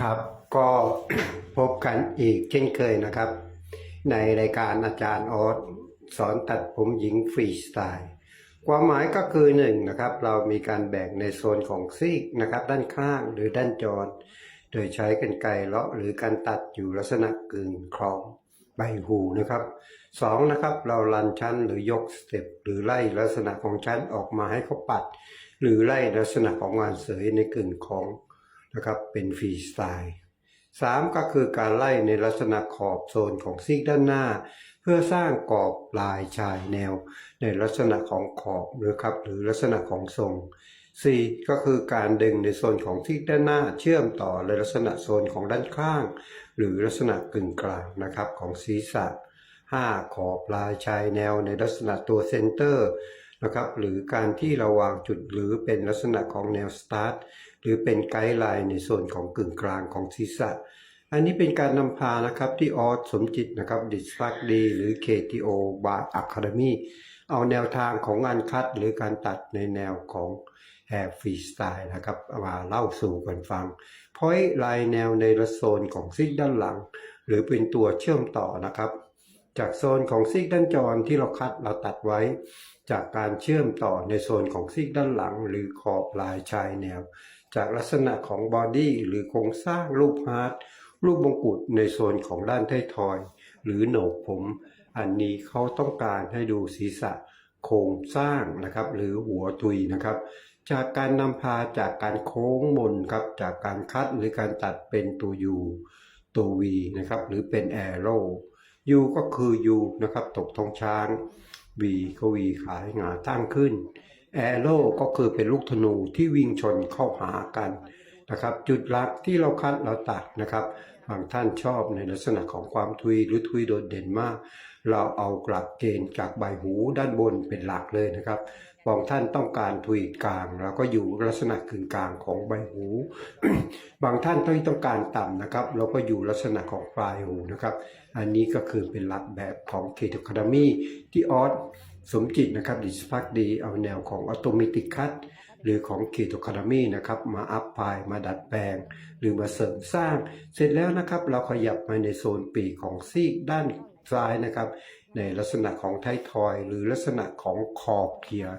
ครับก็พบกันอีกเช่นเคยนะครับ ในรายการอาจารย์ออสสอนตัดผมหญิงฟรีสไตล์ ความหมายก็คือหนึ่งนะครับ เรามีการแบ่งในโซนของซีกนะครับ ด้านข้างหรือด้านจร โดยใช้กันไกรเลาะหรือการตัดอยู่ลักษณะกึ่งคล้องใบหูนะครับสองนะครับเราลันชั้นหรือยกสเต็ปหรือไล่ลักษณะของชั้นออกมาให้เขาปัด หรือไล่ลักษณะของงานเสยในกึ่งของ นะครับเป็นฟรีสไตล์สามก็คือการไล่ในลักษณะขอบโซนของซีกด้านหน้า เพื่อสร้างกรอบลายชายแนว ในลักษณะของขอบหรือครับหรือลักษณะของทรง 4. ก็คือการดึงในโซนของซีกด้านหน้า เชื่อมต่อในลักษณะโซนของด้านข้าง หรือลักษณะกึ่งกลางนะครับของศีรษะ 5. ขอบลายชายแนวในลักษณะตัวเซนเตอร์ นะครับหรือการที่เราวางจุดหรือเป็นลักษณะของแนวสตาร์ทหรือเป็นไกด์ไลน์ในส่วนของกึ่งกลางของศีรษะ อันนี้เป็นการนำพานะครับที่ออสสมจิตนะครับดิสฟักดีหรือ KTO บาร์อะคาเดมีเอาแนวทางของงานคัดหรือการตัดในแนวของแฮร์ฟรีสไตล์นะครับมาเล่าสู่กันฟังพอยลายแนวในละโซนของซีกด้านหลัง หรือเป็นตัวเชื่อมต่อนะครับ จากโซนของซีกด้านจรที่เราคัดเราตัดไว้ จากการเชื่อมต่อในโซนของซีกด้านหลัง หรือขอบลายชายแนว จากลักษณะของบอดี้หรือโครงสร้างรูปฮาร์ดรูปมงกุฎในโซนของด้านท้ายทอย หรือโหนกผม อันนี้เขาต้องการให้ดูศีรษะโครงสร้างนะครับ หรือหัวทุยนะครับ จากการนำพาจากการโค้งมนครับจากการคัดหรือการตัดเป็นตัว U ตัว V นะครับหรือเป็นแอโร่ ยูก็คือยูนะครับตกทองช้างวีก็วีขาใหงาตั้งขึ้นแอโร่ก็คือเป็นลูกธนูที่วิ่งชนเข้าหากันนะครับ จุดหลักที่เราคัดเราตัดนะครับ บางท่านชอบในลักษณะของความทุยหรือทุยโดดเด่นมาก เราเอากลับเกณฑ์จากใบหูด้านบนเป็นหลักเลยนะครับบางท่านต้องการทุยกลางเราก็อยู่ลักษณะกึ่งกลางของใบหู บางท่านที่ต้องการต่ำนะครับ เราก็อยู่ลักษณะของปลายหูนะครับ อันนี้ก็คือเป็นหลักแบบของเคทคาดมีที่ออสสมจิตนะครับดิสพักดีเอาแนวของอัตโนมัติคัต หรือของเคทคาดมีนะครับมาอัพพายมาดัดแปลง หรือมาเสริมสร้าง เสร็จแล้วนะครับเราขยับมาในโซนปีกของซีกด้านซ้ายนะครับ ในลักษณะของไททอย หรือลักษณะของขอบเกียร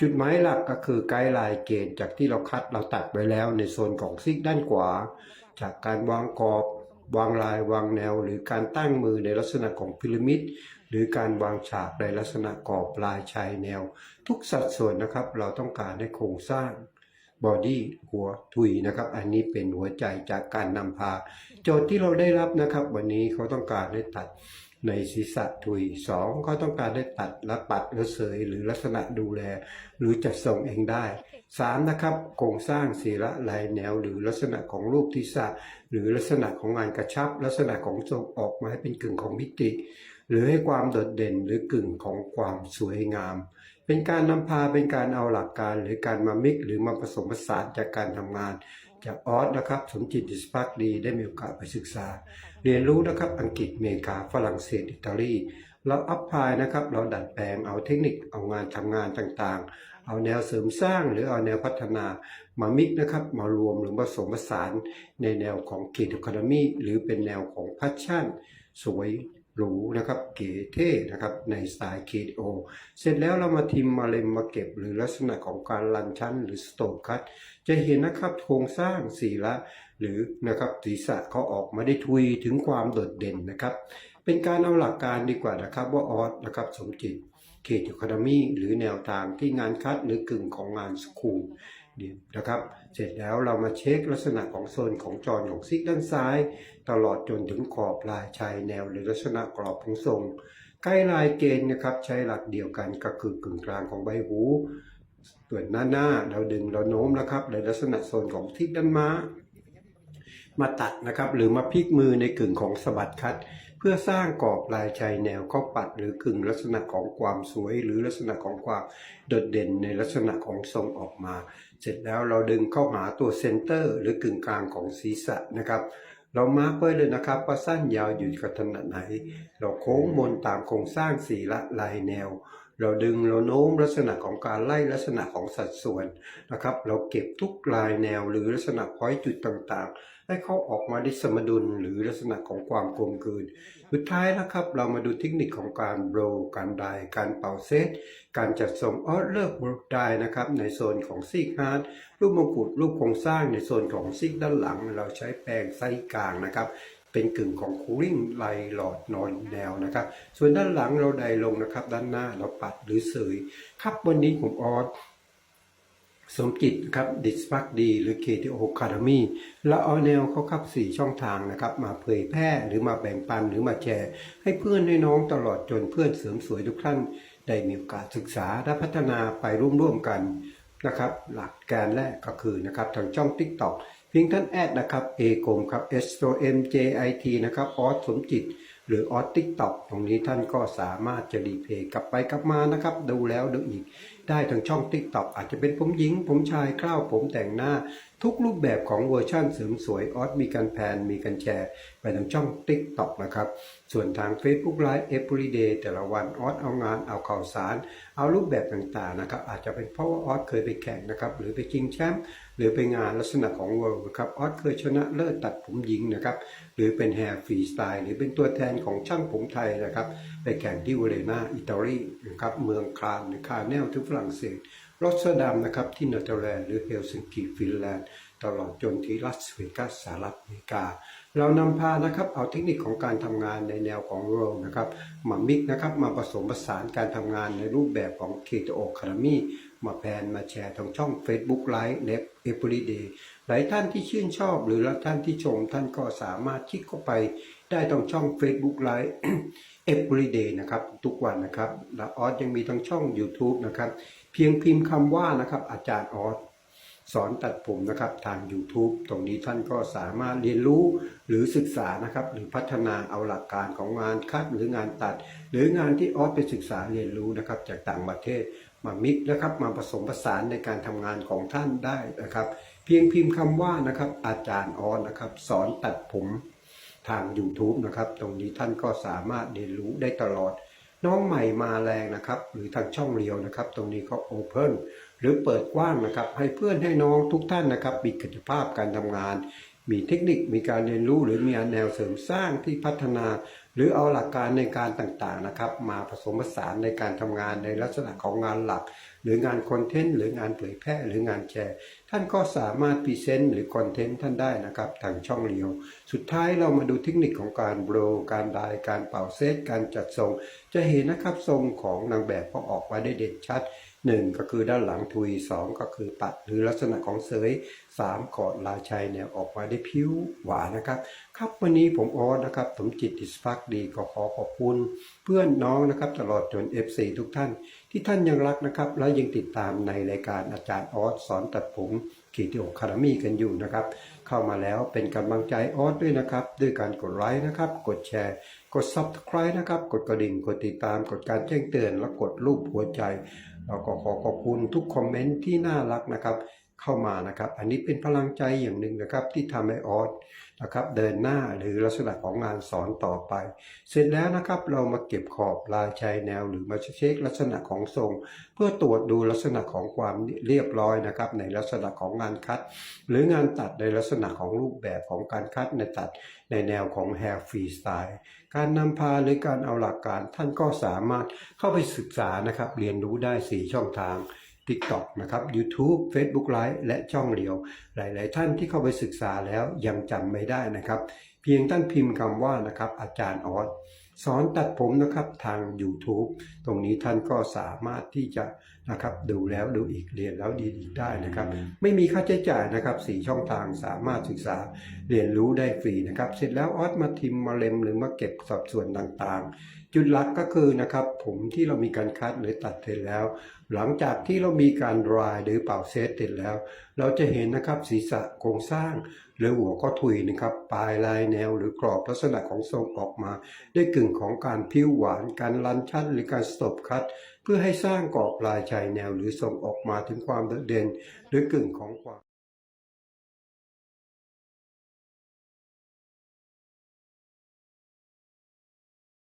จุดหมายหลักก็คือไกด์ไลน์เกณฑ์จากที่เราคัดเราตัดไปแล้วในโซนของซีกด้านขวา จากการวางกรอบวางลายวางแนว หรือการตั้งมือในลักษณะของพีระมิด หรือการวางฉากในลักษณะกรอบลายชายแนว ทุกสัดส่วนนะครับ เราต้องการให้โครงสร้างบอดี้หัวทุยนะครับ อันนี้เป็นหัวใจจากการนำพา โจทย์ที่เราได้รับนะครับ วันนี้เขาต้องการให้ตัดในศีรษะทุยสองเขาต้องการได้ตัดและปัดและเสยหรือลักษณะดูแล หรือจัดส่งเองได้สามนะครับโครงสร้างศีระลายแนว หรือลักษณะของรูปทิศะหรือลักษณะของงานกระชับ ลักษณะของทรงออกมาให้เป็นกึ่งของมิติ หรือให้ความโดดเด่นหรือกึ่งของความสวยงาม เป็นการนำพาเป็นการเอาหลักการหรือการมามิกหรือมาผสมผสานจากการทำงาน จากออสนะครับสมจิตดิสพักดีได้มีโอกาสไปศึกษา เรียนรู้นะครับอังกฤษอเมริกาฝรั่งเศสอิตาลีเราอัพพลายนะครับเราดัดแปลงเอาเทคนิคเอางานทำงานต่างๆ เอาแนวเสริมสร้างหรือเอาแนวพัฒนามามิกนะครับมารวมหรือผสมผสานในแนวของเกียรติคามีหรือเป็นแนวของพัชชั่น สวย หรูนะครับเก๋เท่นะครับในสไตล์ KDO เสร็จแล้วเรามาทิมมาเลมมาเก็บหรือลักษณะของการลันชั้นหรือสโตกคัตจะเห็นนะครับโครงสร้างสีละหรือนะครับศีรษะเขาออกมาได้ทุยถึงความโดดเด่นนะครับ เป็นการเอาหลักการดีกว่านะครับว่าออสนะครับสมจิตเขตยูคาดมีหรือแนวทางที่งานคัดหรือกึ่งของงานสคูล นะครับ เสร็จแล้วเรามาเช็คลักษณะของโซนของจรของซิกด้านซ้าย ตลอดจนถึงขอบลายชายแนวหรือลักษณะกรอบของทรง ใกล้ลายเกณฑ์นะครับใช้หลักเดียวกันก็คือกึ่งกลางของใบหูส่วนหน้าหน้าเราดึงเราโน้มนะครับในลักษณะโซนของทิศด้านม้า มาตัดนะครับหรือมาพลิกมือในกึ่งของสะบัดคัด พื่อสร้างกรอบลายชายแนวข้อปัดหรือกึ่งลักษณะของความสวย หรือลักษณะของความโดดเด่นในลักษณะของทรงออกมา เสร็จแล้วเราดึงเข้าหาตัวเซนเตอร์หรือกึ่งกลางของศีรษะนะครับเรามาร์กไว้เลยนะครับว่าสั้นยาวอยู่กับถนัดไหน เราโค้งมนตามโครงสร้างสีละลายแนว เราดึงเราโน้มลักษณะของการไล่ลักษณะของสัดส่วนนะครับ เราเก็บทุกลายแนวหรือลักษณะพอยจุดต่างๆ ให้เขาออกมาได้สมดุลหรือลักษณะของความกลมกลืน สุดท้ายนะครับ เรามาดูเทคนิคของการโบรการไดการเป่าเซต การจัดทรงออเลิกได้นะครับ ในโซนของซีกฮาร์ดรูปมงกุฎรูปโครงสร้างในโซนของซีกด้านหลัง เราใช้แปรงไส้กลางนะครับ เป็นกึ่งของคูลิ่งไลหลอดนอนแนวนะครับ ส่วนด้านหลังเราไดลงนะครับ ด้านหน้าเราปัดหรือเสยครับวันนี้ผมออสสมจิตครับดิสพักดีหรือ KTO Academy แล้วเอาแนวเขาครับ4ช่องทางนะครับ มาเผยแพร่หรือมาแบ่งปันหรือมาแชร์ ให้เพื่อนให้น้องตลอดจนเพื่อนเสริมสวยทุกท่าน ได้มีโอกาสศึกษาและพัฒนาไปร่วมๆกันนะครับ หลักการแรกก็คือนะครับทางช่อง TikTok เพียงท่านแอดนะครับเอกมครับ S O M J I T นะครับออสสมจิต หรือออสติ๊กต็อกตรงนี้ท่านก็สามารถจะรีเพย์กลับไปกลับมานะครับ ดูแล้วดูอีก ได้ทางช่อง Tik t o อกอาจจะเป็นผมหญิง ผมชายคร้าวผมแต่งหน้า ทุกรูปแบบของเวอร์ชั่นเสริมสวยออสมีการแพนมีการแชร์ ไปทางช่อง Tik t o อกนะครับ ส่วนทาง Facebook Live Everyday แต่ละวันออสเอางานเอาข่าวสาร เอารูปแบบต่างๆนะครับอาจจะเป็นเพราะว่าออสเคยไปแข่งนะครับหรือไปชิงแชมป์หรือไปงานลักษณะของ World นะครับออสเคยชนะเลิศตัดผมหญิงนะครับ หรือเป็นแฮร์ฟรีสไตล์หรือเป็นตัวแทนของช่างผมไทยนะครับ ไปแข่งที่เวเรนาอิตาลีนะครับเมืองคลานหรือคาเนลที่ฝรั่งเศสรอสเตอร์ดัมนะครับที่เนเธอร์แลนด์หรือเฮลซิงกิฟินแลนด์ตลอดจนที่รัสเวกัสสหรัฐอเมริกา เรานำพานะครับเอาเทคนิคของการทำงานในแนวของโรลนะครับมามิกนะครับมาผสมผสานการทำงานในรูปแบบของ KTO Academy มาแพนมาแชร์ทางช่อง Facebook Live เน็ต Everyday หลายท่านที่ชื่นชอบหรือท่านที่ชมท่านก็สามารถคลิกเข้าไปได้ตรงช่อง Facebook Live Everyday นะครับ ทุกวันนะครับและออสยังมีทั้งช่อง YouTube นะครับ เพียงพิมพ์คำว่านะครับอาจารย์ออสสอนตัดผมนะครับทาง YouTube ตรงนี้ท่านก็สามารถเรียนรู้หรือศึกษานะครับ หรือพัฒนาเอาหลักการของงานคัดหรืองานตัด หรืองานที่ออสไปศึกษาเรียนรู้นะครับ จากต่างประเทศมามิกนะครับมาผสมผสานในการทำงานของท่านได้นะครับ เพียงพิมพ์คำว่านะครับ อาจารย์ออสนะครับ สอนตัดผมทาง YouTube นะครับ ตรงนี้ท่านก็สามารถเรียนรู้ได้ตลอด น้องใหม่มาแรงนะครับ หรือทางช่องเรียวนะครับ ตรงนี้ก็โอเพนหรือเปิดกว้างนะครับ ให้เพื่อนให้น้องทุกท่านนะครับ มีกิจภาพการทำงาน มีเทคนิคมีการเรียนรู้ หรือมีแนวเสริมสร้างที่พัฒนา หรือเอาหลักการในการต่างๆนะครับ มาผสมผสานในการทำงานในลักษณะของงานหลัก หรืองานคอนเทนต์หรืองานเผยแพร่หรืองานแชร์ท่านก็สามารถพรีเซนต์หรือคอนเทนต์ท่านได้นะครับทางช่องเรียว สุดท้ายเรามาดูเทคนิคของการโบรการดายการเป่าเซตการจัดทรง จะเห็นนะครับทรงของนางแบบก็ออกมาได้เด่นชัด หนึ่งก็คือด้านหลังทุยสองก็คือปัดหรือลักษณะของเสยสามกอดลาชัยเนี่ยออกมาได้ผิวหวานนะครับ ครับวันนี้ผมออสนะครับสมจิตดิสพักดีก็ขอขอบคุณ เพื่อนน้องนะครับตลอดจน FC ทุกท่าน ที่ท่านยังรักนะครับ และยังติดตามในรายการอาจารย์ออสสอนตัดผมกีติโอคารามีกันอยู่นะครับ เข้ามาแล้วเป็นกำลังใจออสด้วยนะครับ ด้วยการกดไลค์นะครับ กดแชร์ กด Subscribe นะครับ กดกระดิ่ง กดติดตาม กดการแจ้งเตือน และกดรูปหัวใจ เราก็ขอขอบคุณทุกคอมเมนต์ที่น่ารักนะครับ เข้ามานะครับ อันนี้เป็นพลังใจอย่างหนึ่งนะครับที่ทำให้ออสนะครับเดินหน้าหรือลักษณะของงานสอนต่อไป เสร็จแล้วนะครับเรามาเก็บขอบลายชายแนวหรือมาเช็คลักษณะของทรง เพื่อตรวจดูลักษณะของความเรียบร้อยนะครับ ในลักษณะของงานคัด หรืองานตัดในลักษณะของรูปแบบของการคัดในตัดในแนวของ Hair Freestyle การนำพาหรือการเอาหลักการท่านก็สามารถเข้าไปศึกษานะครับเรียนรู้ได้ 4 ช่องทาง TikTok นะครับ YouTube Facebook Live และช่องเดียว หลาย ๆ ท่านที่เข้าไปศึกษาแล้วยังจำไม่ได้นะครับ เพียงท่านพิมพ์คำว่านะครับอาจารย์ออส สอนตัดผมนะครับทาง YouTube ตรงนี้ท่านก็สามารถที่จะนะครับดูแล้วดูอีกเรียนแล้วดีอีกได้นะครับ ไม่มีค่าใช้จ่ายนะครับสี่ช่องทางสามารถศึกษาเรียนรู้ได้ฟรีนะครับ เสร็จแล้วออสมาทิมมาเล็มหรือมาเก็บสัดส่วนต่างๆ จุดหลักก็คือนะครับผมที่เรามีการคัดหรือตัดเสร็จแล้ว หลังจากที่เรามีการดรายหรือเป่าเซตเสร็จแล้ว เราจะเห็นนะครับศีรษะโครงสร้าง หรือหัวก็ถุยนะครับปลายลายแนวหรือกรอบลักษณะของทรงออกมา ได้กึ่งของการพิ้วหวานการลันชัดหรือการสตบคัด เพื่อให้สร้างกรอบลายชายแนวหรือทรงออกมาถึงความโดดเด่น หรือกึ่งของความ